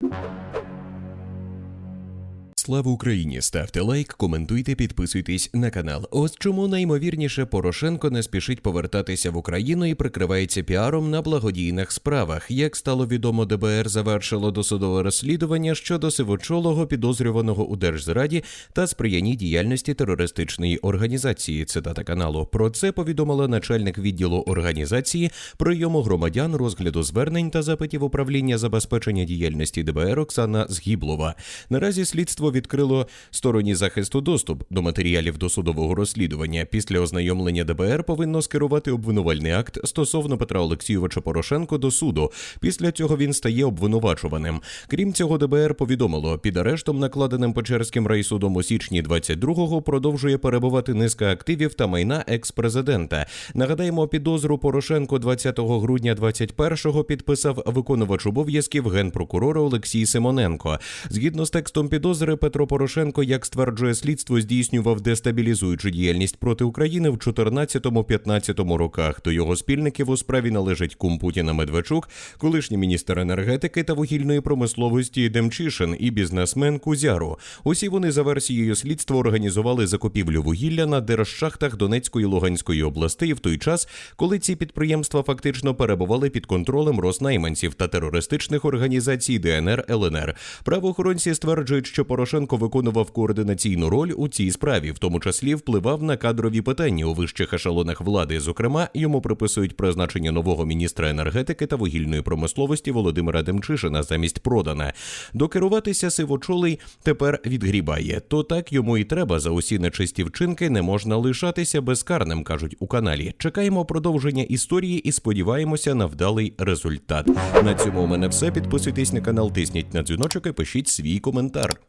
you Слава Україні! Ставте лайк, коментуйте, підписуйтесь на канал. Ось чому найімовірніше Порошенко не спішить повертатися в Україну і прикривається піаром на благодійних справах. Як стало відомо, ДБР завершило досудове розслідування щодо сивочолого підозрюваного у держзраді та сприянні діяльності терористичної організації. Цитата каналу. Про це повідомила начальник відділу організації прийому громадян, розгляду звернень та запитів управління забезпечення діяльності ДБР Оксана Згіблова. Наразі слідство відкрило стороні захисту доступ до матеріалів досудового розслідування. Після ознайомлення ДБР повинно скерувати обвинувальний акт стосовно Петра Олексійовича Порошенко до суду. Після цього він стає обвинувачуваним. Крім цього, ДБР повідомило, під арештом, накладеним Печерським райсудом у січні 22-го, продовжує перебувати низка активів та майна екс-президента. Нагадаємо, підозру Порошенко 20 грудня 21-го підписав виконувач обов'язків генпрокурора Олексій Симоненко. Згідно з текстом підозри, Петро Порошенко, як стверджує слідство, здійснював дестабілізуючу діяльність проти України в 14-15 роках. До його спільників у справі належать кум Путіна Медведчук, колишній міністр енергетики та вугільної промисловості Демчишин і бізнесмен Кузяру. Усі вони за версією слідства організували закупівлю вугілля на держшахтах Донецької і Луганської областей в той час, коли ці підприємства фактично перебували під контролем рознайманців та терористичних організацій ДНР ЛНР. Правоохоронці стверджують, що Порошенко виконував координаційну роль у цій справі, в тому числі впливав на кадрові питання у вищих ешелонах влади. Зокрема, йому приписують призначення нового міністра енергетики та вугільної промисловості Володимира Демчишина замість продана. Докеруватися сивочолий тепер відгрібає. То так йому і треба за усі нечисті вчинки не можна лишатися безкарним, кажуть у каналі. Чекаємо продовження історії і сподіваємося на вдалий результат. На цьому у мене все. Підписуйтесь на канал, тисніть на дзвіночок і пишіть свій коментар.